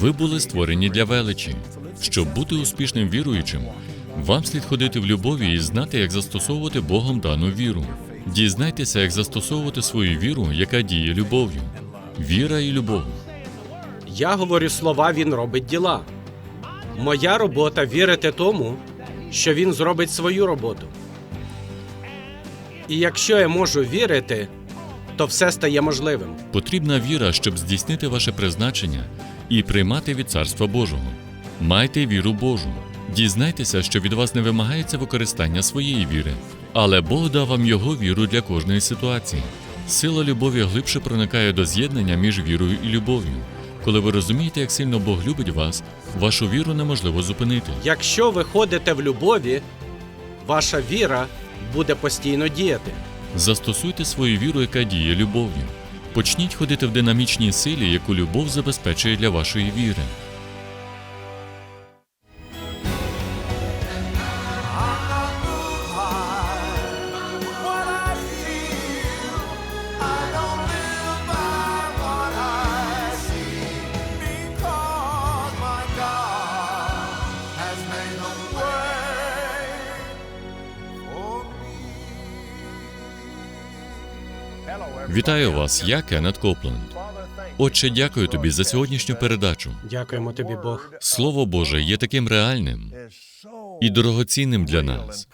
Ви були створені для величі. Щоб бути успішним віруючим, вам слід ходити в любові і знати, як застосовувати Богом дану віру. Дізнайтеся, як застосовувати свою віру, яка діє любов'ю. Віра і любов. Я говорю слова, він робить діла. Моя робота вірити тому, що він зробить свою роботу. І якщо я можу вірити, то все стає можливим. Потрібна віра, щоб здійснити ваше призначення і приймати від Царства Божого. Майте віру Божу. Дізнайтеся, що від вас не вимагається використання своєї віри, але Бог дав вам його віру для кожної ситуації. Сила любові глибше проникає до з'єднання між вірою і любов'ю. Коли ви розумієте, як сильно Бог любить вас, вашу віру неможливо зупинити. Якщо ви ходите в любові, ваша віра буде постійно діяти. Застосуйте свою віру, яка діє любов'ю. Почніть ходити в динамічній силі, яку любов забезпечує для вашої віри. Вітаю вас, я Кеннет Копленд. Отче, дякую тобі за сьогоднішню передачу. Дякуємо тобі, Бог. Слово Боже є таким реальним і дорогоцінним для нас.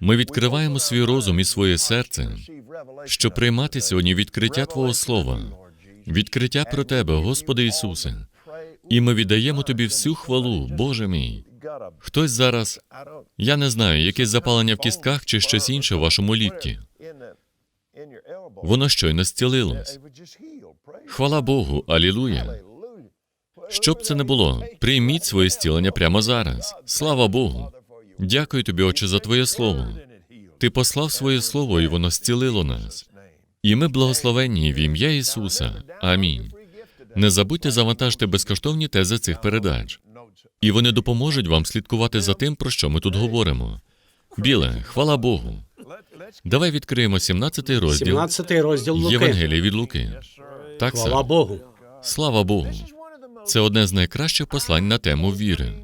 Ми відкриваємо свій розум і своє серце, щоб приймати сьогодні відкриття Твого Слова, відкриття про Тебе, Господи Ісусе. І ми віддаємо Тобі всю хвалу, Боже мій. Хтось зараз, я не знаю, якесь запалення в кістках чи щось інше в вашому лікті. Воно щойно зцілилось. Хвала Богу, алілуя. Що б це не було, прийміть своє зцілення прямо зараз. Слава Богу. Дякую тобі, Отче, за Твоє Слово. Ти послав своє Слово, і воно зцілило нас. І ми благословенні в ім'я Ісуса. Амінь. Не забудьте завантажити безкоштовні тези цих передач. І вони допоможуть вам слідкувати за тим, про що ми тут говоримо. Біле, хвала Богу. Давай відкриємо 17 розділ 17 розділ Луки. Євангелія від Луки. Так, Хвала сер. Богу. Слава Богу. Це одне з найкращих послань на тему віри.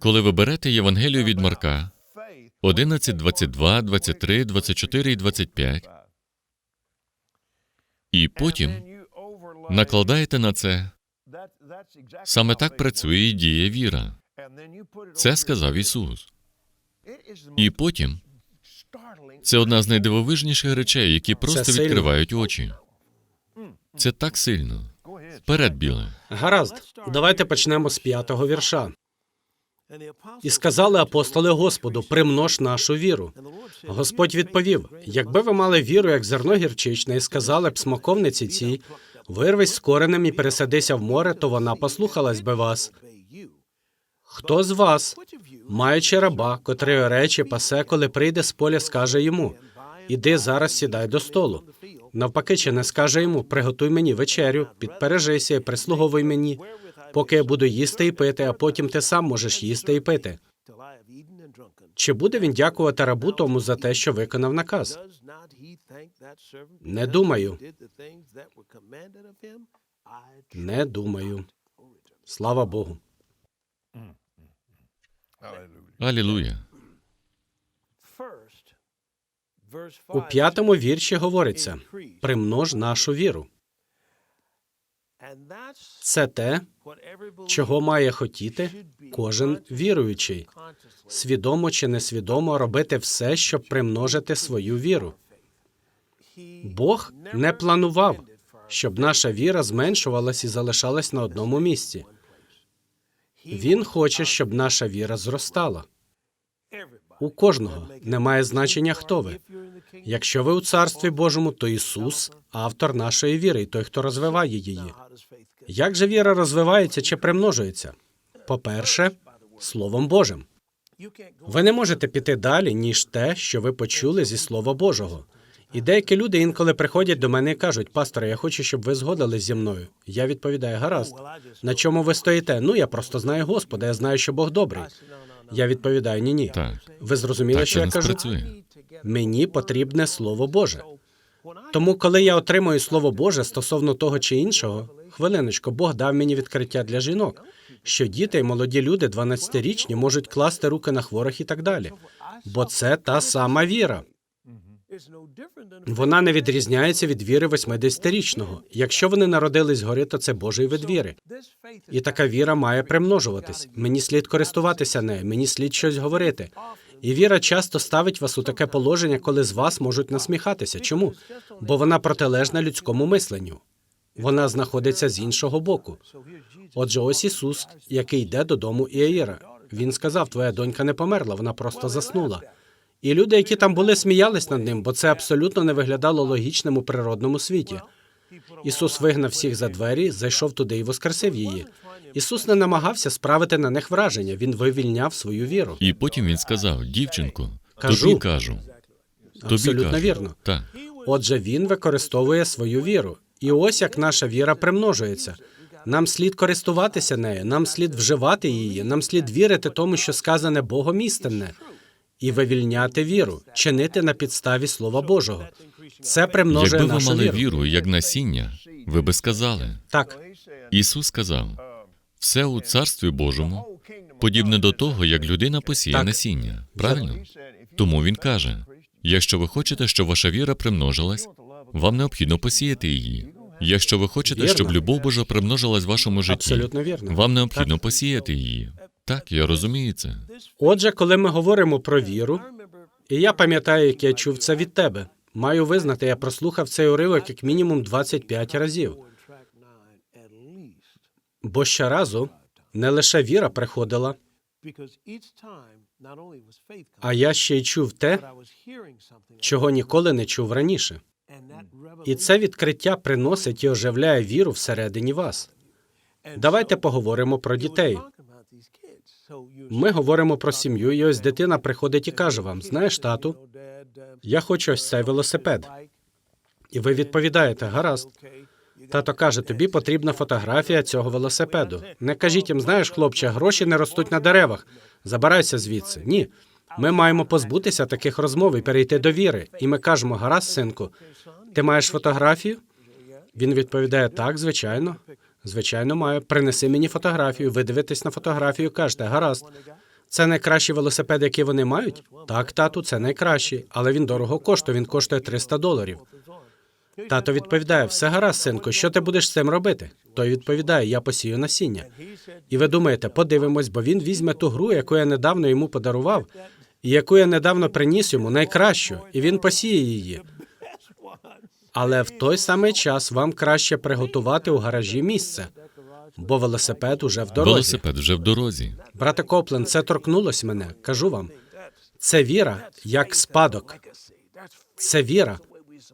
Коли ви берете Євангелію від Марка 11, 22, 23, 24 і 25, і потім накладаєте на це, саме так працює і діє віра. Це сказав Ісус. І потім це одна з найдивовижніших речей, які просто відкривають очі. Це так сильно. Вперед, біле. Гаразд, давайте почнемо з п'ятого вірша. І сказали апостоли Господу: примнож нашу віру. Господь відповів: якби ви мали віру, як зерно гірчичне, і сказали б смоковниці цій, вирвись з коренем і пересадися в море, то вона послухалась би вас. Хто з вас, маючи раба, котрий речі пасе, коли прийде з поля, скаже йому: Іди зараз сідай до столу. Навпаки, чи не скаже йому, приготуй мені вечерю, підпережися і прислуговуй мені, поки я буду їсти і пити, а потім ти сам можеш їсти і пити. Чи буде він дякувати рабу тому за те, що виконав наказ? Не думаю. Не думаю. Слава Богу. Алілуя. У п'ятому вірші говориться: примнож нашу віру. Це те, чого має хотіти кожен віруючий, свідомо чи несвідомо робити все, щоб примножити свою віру. Бог не планував, щоб наша віра зменшувалась і залишалась на одному місці. Він хоче, щоб наша віра зростала. У кожного немає значення, хто ви. Якщо ви у царстві Божому, то Ісус автор нашої віри, і той, хто розвиває її. Як же віра розвивається чи примножується? По-перше, Словом Божим. Ви не можете піти далі, ніж те, що ви почули зі Слова Божого. І деякі люди інколи приходять до мене і кажуть: пасторе, я хочу, щоб ви згодились зі мною. Я відповідаю: гаразд. На чому ви стоїте? Ну я просто знаю Господа, я знаю, що Бог добрий. Я відповідаю: ні, ні. Так. Ви зрозуміли, Так що я кажу? спрацює. Мені потрібне Слово Боже. Тому, коли я отримую Слово Боже стосовно того чи іншого, Хвилиночку, Бог дав мені відкриття для жінок, що діти і молоді люди, 12-річні, можуть класти руки на хворих і так далі. Бо це та сама віра. Вона не відрізняється від віри 80-річного. Якщо вони народились згори, то це Божий вид віри. І така віра має примножуватись. Мені слід користуватися нею, мені слід щось говорити. І віра часто ставить вас у таке положення, коли з вас можуть насміхатися. Чому? Бо вона протилежна людському мисленню. Вона знаходиться з іншого боку. Отже, ось Ісус, який йде додому Іаїра. Він сказав: Твоя донька не померла, вона просто заснула. І люди, які там були, сміялись над ним, бо це абсолютно не виглядало логічним у природному світі. Ісус вигнав всіх за двері, зайшов туди і воскресив її. Ісус не намагався справити на них враження, він вивільняв свою віру. І потім він сказав: дівчинко, Кажу. тобі кажу. Тобі Абсолютно кажу. вірно. Так. Отже, він використовує свою віру. І ось як наша віра примножується. Нам слід користуватися нею, нам слід вживати її, нам слід вірити тому, що сказане Богом істинне, і вивільняти віру, чинити на підставі Слова Божого. Це примножує Якби ви нашу мали віру. віру як насіння, ви би сказали. Так, Ісус сказав: все у Царстві Божому подібне до того, як людина посіє Так. насіння. Правильно? Тому він каже: якщо ви хочете, щоб ваша віра примножилась, вам необхідно посіяти її. Якщо ви хочете, Вірно. щоб любов Божа примножилась в вашому житті, Абсолютно вірно. вам необхідно посіяти її. Так, я розумію це. Отже, коли ми говоримо про віру, і я пам'ятаю, як я чув це від тебе. Маю визнати, я прослухав цей уривок як мінімум 25 разів. Бо щоразу не лише віра приходила, а я ще й чув те, чого ніколи не чув раніше. І це відкриття приносить і оживляє віру всередині вас. Давайте поговоримо про дітей. Ми говоримо про сім'ю, і ось дитина приходить і каже вам: знаєш, тату, я хочу ось цей велосипед. І ви відповідаєте, гаразд. Тато каже, тобі потрібна фотографія цього велосипеду. Не кажіть їм, знаєш, хлопче, гроші не ростуть на деревах. Забирайся звідси. Ні. Ми маємо позбутися таких розмов і перейти до віри. І ми кажемо, гаразд, синку, ти маєш фотографію? Він відповідає: так, звичайно. Звичайно, маю. Принеси мені фотографію. Ви дивитесь на фотографію, кажете, гаразд. Це найкращий велосипед, який вони мають? Так, тату, це найкращий, але він дорого коштує. Він коштує 300 доларів. Тато відповідає: все гаразд, синку, що ти будеш з цим робити? Той відповідає: я посію насіння. І ви думаєте, подивимось, бо він візьме ту гру, яку я недавно йому подарував, і яку я недавно приніс йому найкращу, і він посіє її. Але в той самий час вам краще приготувати у гаражі місце, бо велосипед уже в дорозі. Велосипед вже в дорозі. Брате Коплен, це торкнулось мене. Кажу вам, це віра як спадок. Це віра.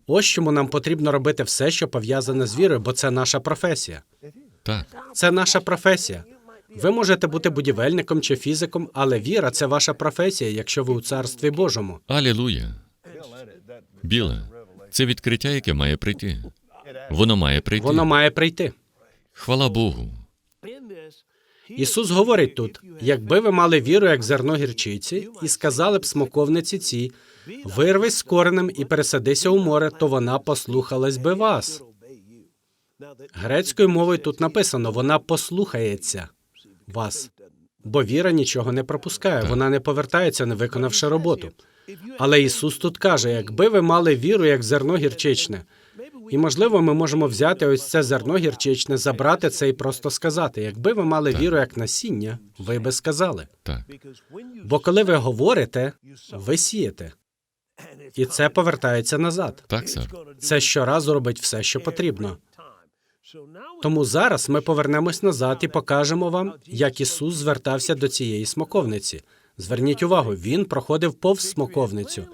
Ось чому нам потрібно робити все, що пов'язане з вірою, бо це наша професія. Так. Це наша професія. Ви можете бути будівельником чи фізиком, але віра це ваша професія, якщо ви у царстві Божому. Алілуя. Біле. Це відкриття, яке має прийти. Воно має прийти. Воно має прийти. Хвала Богу. Ісус говорить тут: якби ви мали віру, як зерно гірчиці, і сказали б смоковниці цій, вирвись з коренем і пересадися у море, то вона послухалась би вас. Грецькою мовою тут написано: вона послухається вас. Бо віра нічого не пропускає, вона не повертається, не виконавши роботу. Але Ісус тут каже: якби ви мали віру, як зерно гірчичне, і можливо, ми можемо взяти ось це зерно гірчичне, забрати це і просто сказати: якби ви мали віру як насіння, ви би сказали. Так. Бо коли ви говорите, ви сієте, і це повертається назад. Так, сер. Це щоразу робить все, що потрібно. Тому зараз ми повернемось назад і покажемо вам, як Ісус звертався до цієї смоковниці. Зверніть увагу, він проходив повз смоковницю.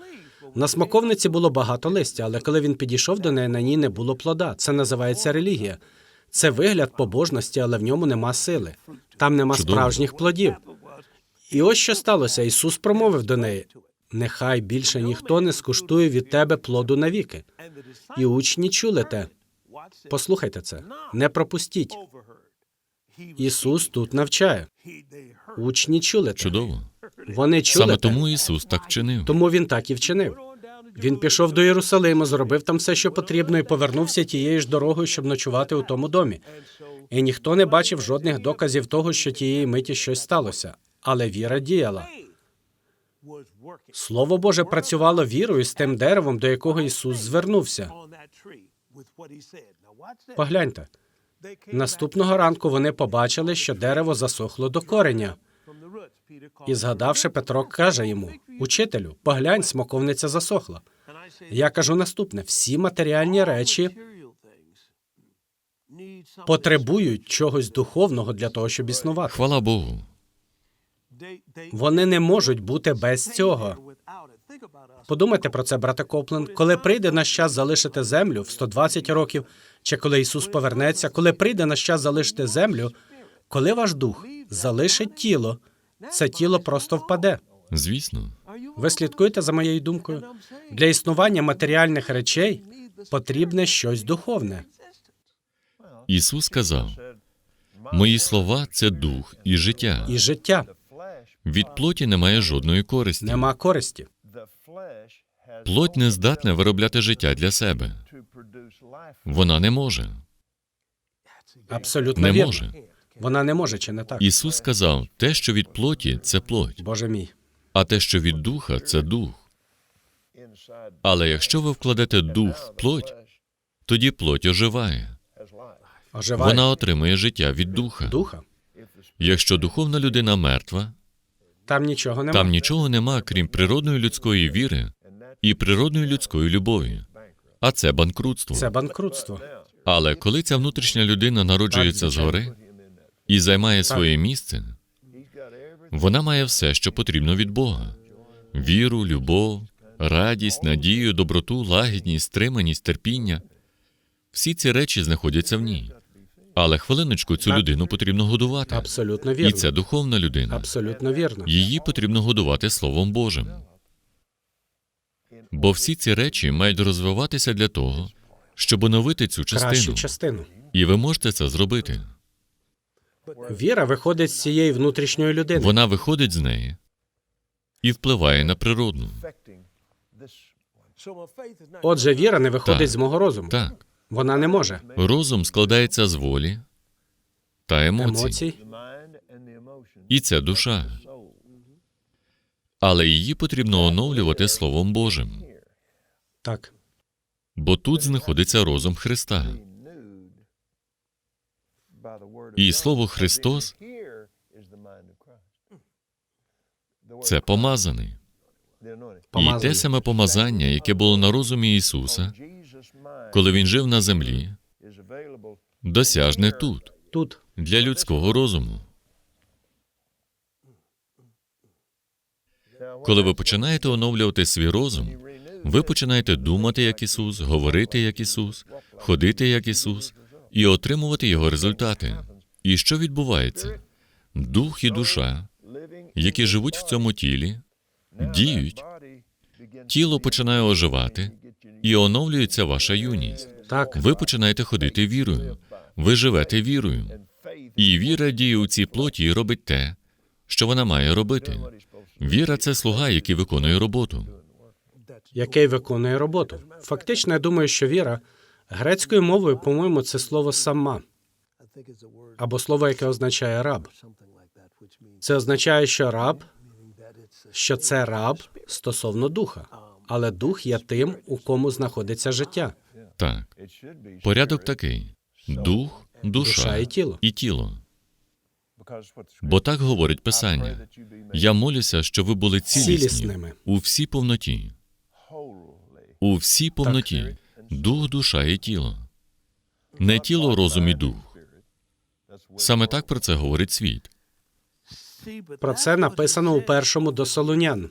На смоковниці було багато листя, але коли він підійшов до неї, на ній не було плода. Це називається релігія. Це вигляд побожності, але в ньому нема сили. Там нема Чудово. справжніх плодів. І ось що сталося. Ісус промовив до неї: нехай більше ніхто не скуштує від тебе плоду навіки. І учні чули те. Послухайте це, не пропустіть. Ісус тут навчає. Учні чули те. Чудово. Вони чули Саме те. тому Ісус так вчинив. Тому він так і вчинив. Він пішов до Єрусалиму, зробив там все, що потрібно, і повернувся тією ж дорогою, щоб ночувати у тому домі. І ніхто не бачив жодних доказів того, що тієї миті щось сталося. Але віра діяла. Слово Боже працювало вірою з тим деревом, до якого Ісус звернувся. Погляньте, They наступного ранку вони побачили, що дерево засохло до кореня. І згадавши, Петро каже йому: Учителю, поглянь, смоковниця засохла. Я кажу наступне: всі матеріальні речі потребують чогось духовного для того, щоб існувати. Хвала Богу. They, they Вони не можуть бути без цього. Подумайте про це, брате Копленд. Коли прийде наш час залишити землю в 120 років, чи коли Ісус повернеться, коли прийде наш час залишити землю, коли ваш дух залишить тіло, це тіло просто впаде. Звісно. Ви слідкуєте за моєю думкою? Для існування матеріальних речей потрібне щось духовне. Ісус сказав: Мої слова це дух і життя. І життя Від плоті немає жодної користі. нема користі. Плоть не здатна виробляти життя для себе. Вона не може. Абсолютно Не вірно. може. Вона не може чи не так? Ісус сказав: те, що від плоті, це плоть, Боже мій. а те, що від духа, це дух. Але якщо ви вкладете дух в плоть, тоді плоть оживає. Оживає Вона отримує життя від духа. духа. Якщо духовна людина мертва, Там нічого немає. там нічого нема, крім природної людської віри і природної людської любові. А це банкрутство. Це банкрутство. Але коли ця внутрішня людина народжується згори і займає своє місце, вона має все, що потрібно від Бога: віру, любов, радість, надію, доброту, лагідність, стриманість, терпіння. Всі ці речі знаходяться в ній. Але хвилиночку цю людину потрібно годувати. Абсолютно І це духовна людина. Абсолютно вірно. Її потрібно годувати Словом Божим. Бо всі ці речі мають розвиватися для того, щоб оновити цю Кращу частину. частину. І ви можете це зробити. Віра виходить з цієї внутрішньої людини. Вона виходить з неї і впливає на природну. Отже, віра не виходить Так. з мого розуму. Так, Вона не може. розум складається з волі та емоцій. Емоцій. І це душа. Але її потрібно оновлювати Словом Божим. Так. Бо тут знаходиться розум Христа. І слово Христос це помазаний. І те саме помазання, яке було на розумі Ісуса, коли він жив на землі, досяжне тут, Тут. для людського розуму. Коли ви починаєте оновлювати свій розум, ви починаєте думати як Ісус, говорити як Ісус, ходити як Ісус і отримувати Його результати. І що відбувається? Дух і душа, які живуть в цьому тілі, діють, тіло починає оживати, і оновлюється ваша юність. Так. Ви починаєте ходити вірою. Ви живете вірою. І віра діє у цій плоті і робить те, що вона має робити. Віра це слуга, який виконує роботу. Який виконує роботу. Фактично, я думаю, що віра грецькою мовою, по-моєму, це слово сама або слово, яке означає раб. Це означає, що раб, що це раб стосовно духа. Але дух є тим, у кому знаходиться життя, Так, порядок такий: дух, душа душа і тіло. і тіло. Бо так говорить Писання. Я молюся, що ви були цілісні у всій повноті. У всій повноті. Дух, душа і тіло. Не тіло, розум і дух. Саме так про це говорить світ. Про це написано у першому до Солунян,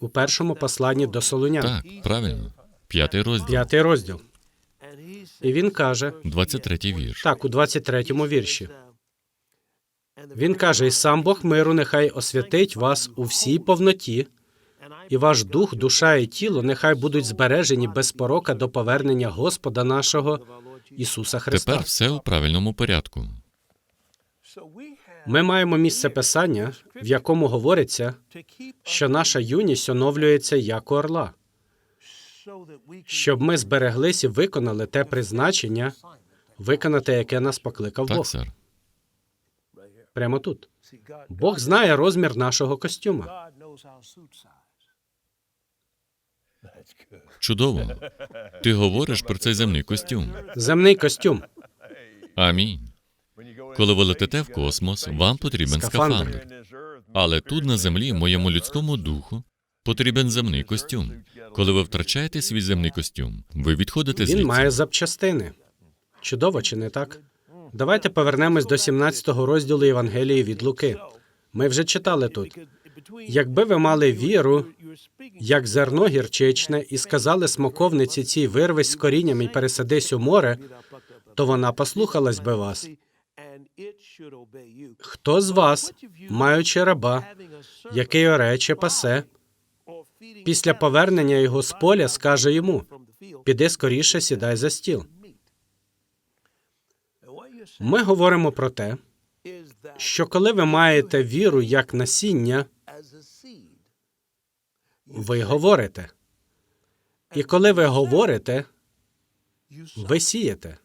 у першому посланні до Солунян, Так, правильно. П'ятий розділ, п'ятий розділ. І він каже, 23 вірш. так, у 23-му вірші. Він каже: І сам Бог миру нехай освятить вас у всій повноті, і ваш дух, душа і тіло нехай будуть збережені без порока до повернення Господа нашого Ісуса Христа. Тепер все у правильному порядку. Ми маємо місце писання, в якому говориться, що наша юність оновлюється як у орла, щоб ми збереглись і виконали те призначення, виконати, яке нас покликав Так, Бог. сер. Прямо тут. Бог знає розмір нашого костюма. Чудово. Ти говориш про цей земний костюм. Земний костюм. Амінь. Коли ви летите в космос, вам потрібен Скафандр. скафандр. Але тут на землі, моєму людському духу, потрібен земний костюм. Коли ви втрачаєте свій земний костюм, ви відходите Він має запчастини. Чудово, чи не так? Давайте повернемось до 17 розділу Євангелії від Луки. Ми вже читали тут. Якби ви мали віру, як зерно гірчичне, і сказали смоковниці цій вирвись з корінням і пересадись у море, то вона послухалась би вас. Хто з вас, маючи раба, який оре чи пасе, після повернення його з поля скаже йому: піди скоріше, сідай за стіл. Ми говоримо про те, що коли ви маєте віру як насіння, ви говорите. І коли ви говорите, ви сієте.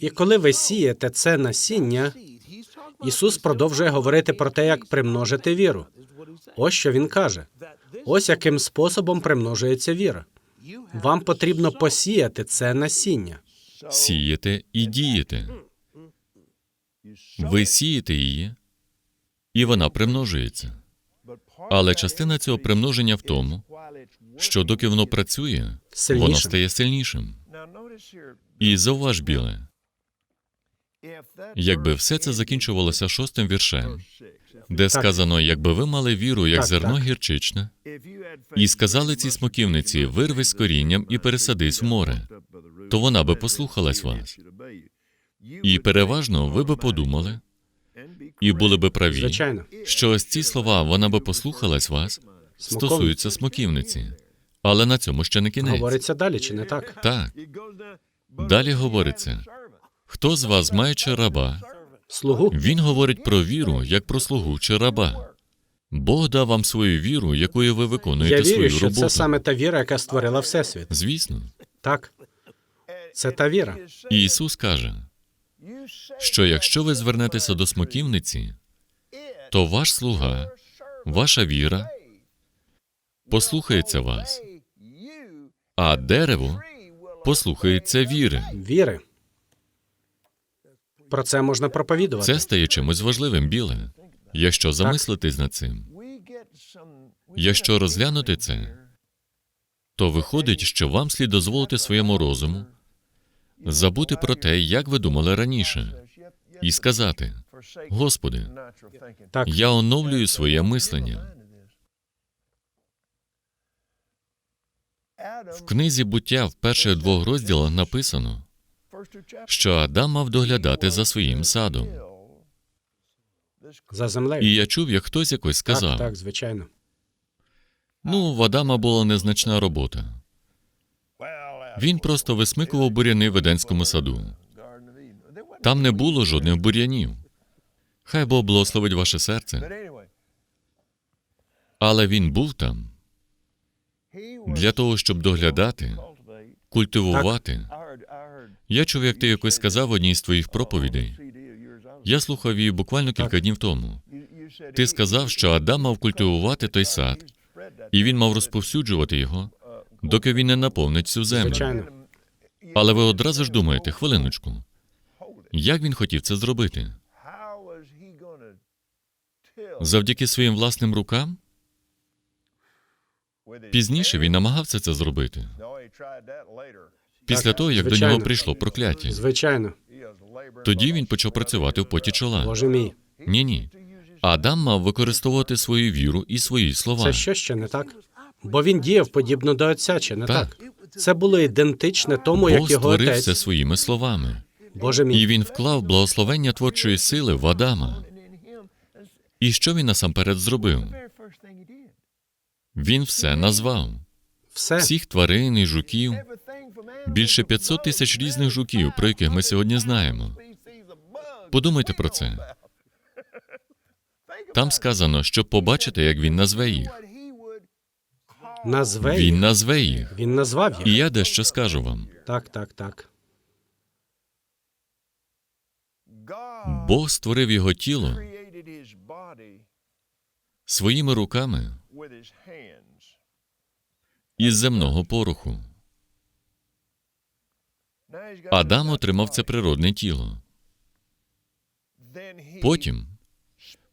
І коли ви сієте це насіння, Ісус продовжує говорити про те, як примножити віру. Ось що він каже: ось яким способом примножується віра. Вам потрібно посіяти це насіння. Сієте і дієте. Ви сієте її, і вона примножується. Але частина цього примноження в тому, що доки воно працює, воно стає сильнішим. І зауваж, біле, якби все це закінчувалося шостим віршем, де сказано, якби ви мали віру, як зерно гірчичне, і сказали цій смоківниці, вирви з корінням і пересадись в море, то вона би послухалась вас. І переважно ви би подумали і були би праві, Звичайно. що ось ці слова вона би послухалась вас стосуються смоківниці. Але на цьому ще не кінець. Говориться далі, чи не так? Так. Далі говориться: хто з вас, маючи раба, Слугу. він говорить про віру як про слугу чи раба. Бог дав вам свою віру, якою ви Я виконуєте вірю, свою що роботу. це саме та віра, яка створила Всесвіт. Звісно. Так. Це та віра. І Ісус каже, що якщо ви звернетеся до смоківниці, то ваш слуга, ваша віра послухається вас, а дерево послухається віри. Віри. Про це можна проповідувати. Це стає чимось важливим, біле. Якщо замислитись над цим, якщо розглянути це, то виходить, що вам слід дозволити своєму розуму забути про те, як ви думали раніше, і сказати: Господи, Так. я оновлюю своє мислення. В книзі буття в перших двох розділах написано, що Адам мав доглядати за своїм садом. За землею. І я чув, як хтось якось сказав: Так, так, звичайно. ну, в Адама була незначна робота. Він просто висмикував буряни в Еденському саду. Там не було жодних бур'янів. Хай Бог благословить ваше серце, але він був там для того, щоб доглядати, культивувати. Я чув, як ти якось сказав в одній з твоїх проповідей. Я слухав її буквально кілька днів тому. Ти сказав, що Адам мав культивувати той сад, і він мав розповсюджувати його, доки він не наповнить цю землю. Звичайно. Але ви одразу ж думаєте, хвилиночку, як він хотів це зробити? Завдяки своїм власним рукам? Пізніше він намагався це зробити. Після Так, того, як до нього прийшло прокляття. Звичайно. Тоді він почав працювати в поті чола. Боже мій. Ні, ні. Адам мав використовувати свою віру і свої слова. Це що ще не так? Бо він діяв подібно до отця, чи не Так. так? Це було ідентичне тому, як його створив все своїми словами, Боже мій. і він вклав благословення творчої сили в Адама. І що він насамперед зробив? Він все назвав. Все. Всіх тварин і жуків, більше 500 тисяч різних жуків, про яких ми сьогодні знаємо. Подумайте про це. Там сказано, щоб побачити, як він назве їх. Назве Він назве їх. Він назвав І я дещо скажу вам. Так, так, так. Бог створив його тіло своїми руками із земного пороху. Адам отримав це природне тіло. Потім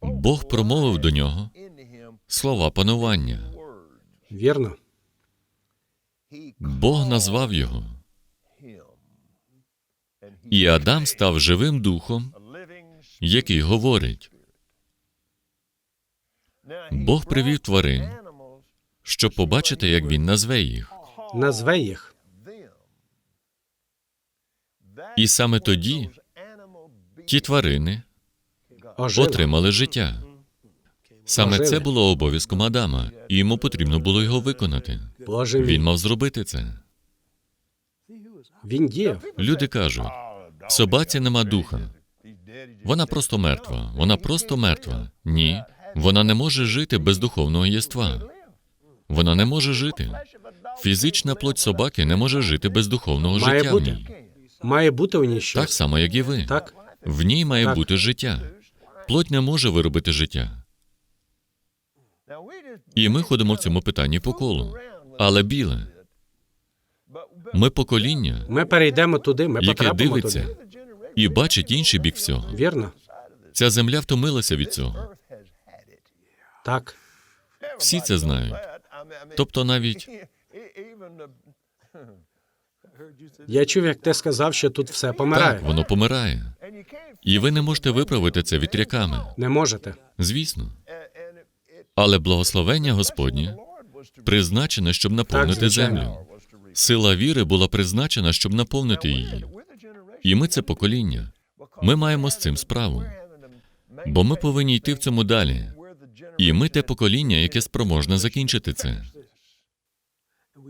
Бог промовив до нього слова панування. Вірно. Бог назвав його, і Адам став живим духом, який говорить. Бог привів тварин, щоб побачити, як він назве їх. Назве їх. І саме тоді ті тварини отримали життя. Саме це було обов'язком Адама, і йому потрібно було його виконати. Він мав зробити це. Він діяв. Люди кажуть, в собаці нема духа. Вона просто мертва. Вона просто мертва. Ні, вона не може жити без духовного єства. Вона не може жити. Фізична плоть собаки не може жити без духовного життя в ній. Має бути у ній Так само, як і ви. Так. В ній має Так. бути життя. Плоть не може виробити життя. І ми ходимо в цьому питанні по колу. Але біле, ми покоління, Ми перейдемо туди, ми яке потрапимо дивиться туди. і бачить інший бік всього. Вірно? Ця земля втомилася від цього. Так. Всі це знають. Тобто навіть Я чув, як ти сказав, що тут все помирає. так, воно помирає. І ви не можете виправити це вітряками. Не можете. Звісно. Але благословення Господнє призначене, щоб наповнити звичайно. землю. Сила віри була призначена, щоб наповнити її. І ми це покоління. Ми маємо з цим справу. Бо ми повинні йти в цьому далі. І ми те покоління, яке спроможне закінчити це.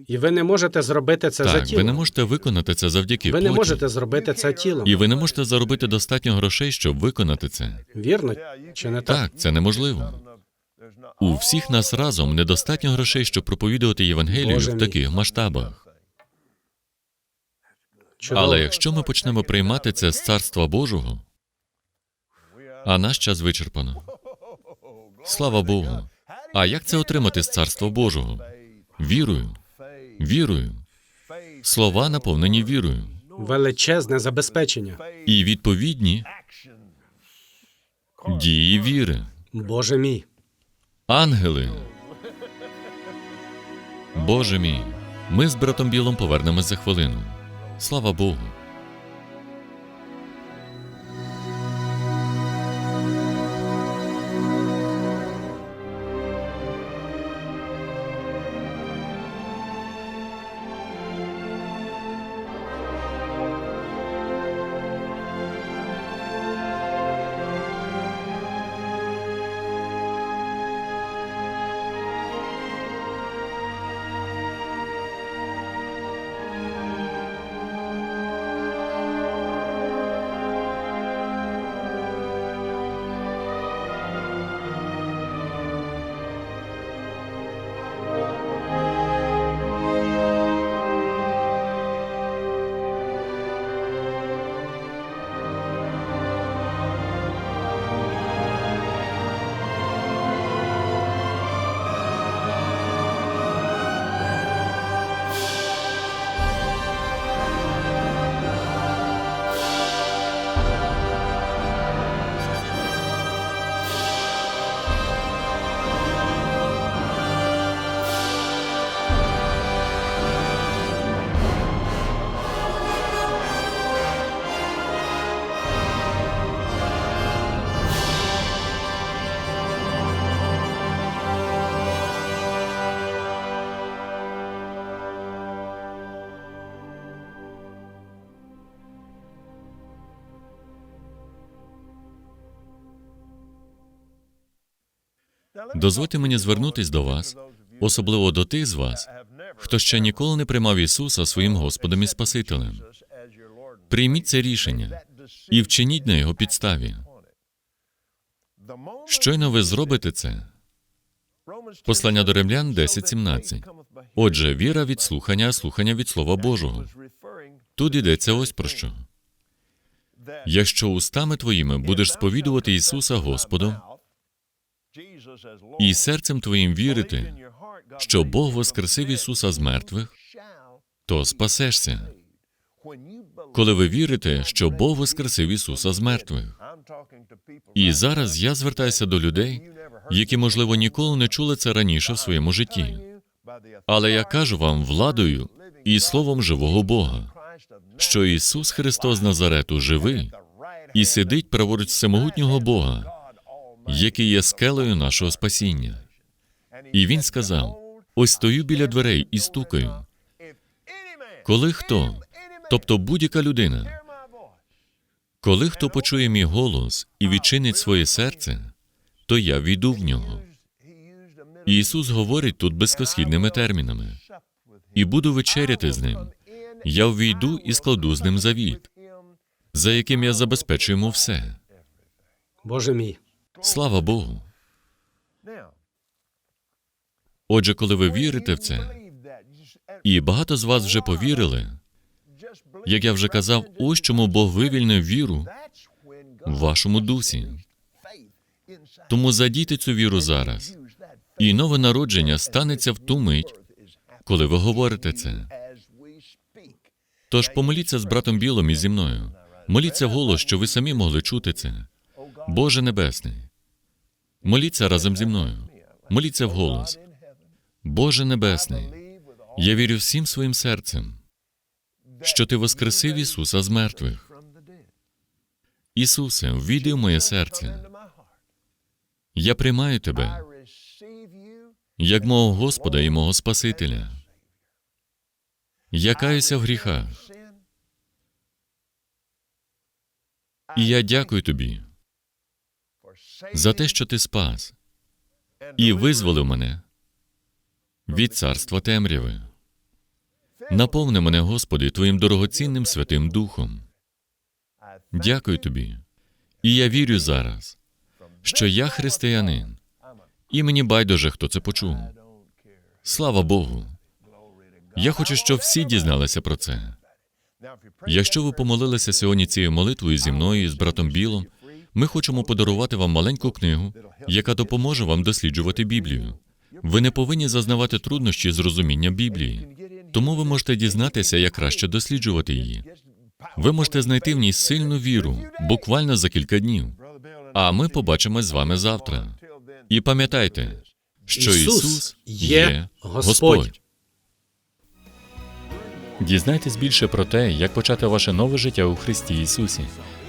І ви не можете зробити це за Так, ви не можете виконати це завдяки Ви не плоті. можете зробити це тілом. І ви не можете заробити достатньо грошей, щоб виконати це. Вірно? Чи не так? Так, це неможливо. У всіх нас разом недостатньо грошей, щоб проповідувати Євангелію Боже в таких масштабах. Чудово. Але якщо ми почнемо приймати це з царства Божого, а наш час вичерпано. Слава Богу. А як це отримати з царства Божого? Вірою. Вірою. Слова наповнені вірою. Величезне забезпечення. І відповідні дії віри. Боже мій. Ангели. Боже мій. Ми з братом Білом повернемось за хвилину. Слава Богу. Дозвольте мені звернутись до вас, особливо до тих з вас, хто ще ніколи не приймав Ісуса своїм Господом і Спасителем. Прийміть це рішення і вчиніть на його підставі. Щойно ви зробите це. Послання до римлян 10.17. Отже, віра від слухання, слухання від Слова Божого. Тут йдеться ось про що. Якщо устами твоїми будеш сповідувати Ісуса Господом і серцем твоїм вірити, що Бог воскресив Ісуса з мертвих, то спасешся. Коли ви вірите, що Бог воскресив Ісуса з мертвих. І зараз я звертаюся до людей, які, можливо, ніколи не чули це раніше в своєму житті. Але я кажу вам владою і словом живого Бога, що Ісус Христос Назарету живий і сидить праворуч всемогутнього Бога, який є скелею нашого спасіння. І Він сказав: ось стою біля дверей і стукаю. Коли хто, тобто будь-яка людина, коли хто почує мій голос і відчинить своє серце, то я війду в нього. Ісус говорить тут безкосхідними термінами. І буду вечеряти з ним. Я ввійду і складу з ним завіт, за яким я забезпечу йому все. Боже мій, Слава Богу. Отже, коли ви вірите в це, і багато з вас вже повірили, як я вже казав, ось чому Бог вивільнив віру в вашому дусі. Тому задійте цю віру зараз, і нове народження станеться в ту мить, коли ви говорите це. Тож помоліться з братом Білом і зі мною. Моліться вголос, що ви самі могли чути це. Боже Небесний. Моліться разом зі мною. Моліться вголос. Боже Небесний, я вірю всім своїм серцем, що Ти воскресив Ісуса з мертвих. Ісусе, ввійди в моє серце. Я приймаю Тебе як мого Господа і мого Спасителя. Я каюся в гріхах. І я дякую Тобі за те, що Ти спас і визволив мене від царства темряви. Наповни мене, Господи, Твоїм дорогоцінним Святим Духом. Дякую Тобі. І я вірю зараз, що я християнин, і мені байдуже, хто це почув. Слава Богу. Я хочу, щоб всі дізналися про це. Якщо ви помолилися сьогодні цією молитвою зі мною і з братом Білом, ми хочемо подарувати вам маленьку книгу, яка допоможе вам досліджувати Біблію. Ви не повинні зазнавати труднощі з розумінням Біблії, тому ви можете дізнатися, як краще досліджувати її. Ви можете знайти в ній сильну віру буквально за кілька днів. А ми побачимось з вами завтра. І пам'ятайте, що Ісус є. Господь. Дізнайтесь більше про те, як почати ваше нове життя у Христі Ісусі.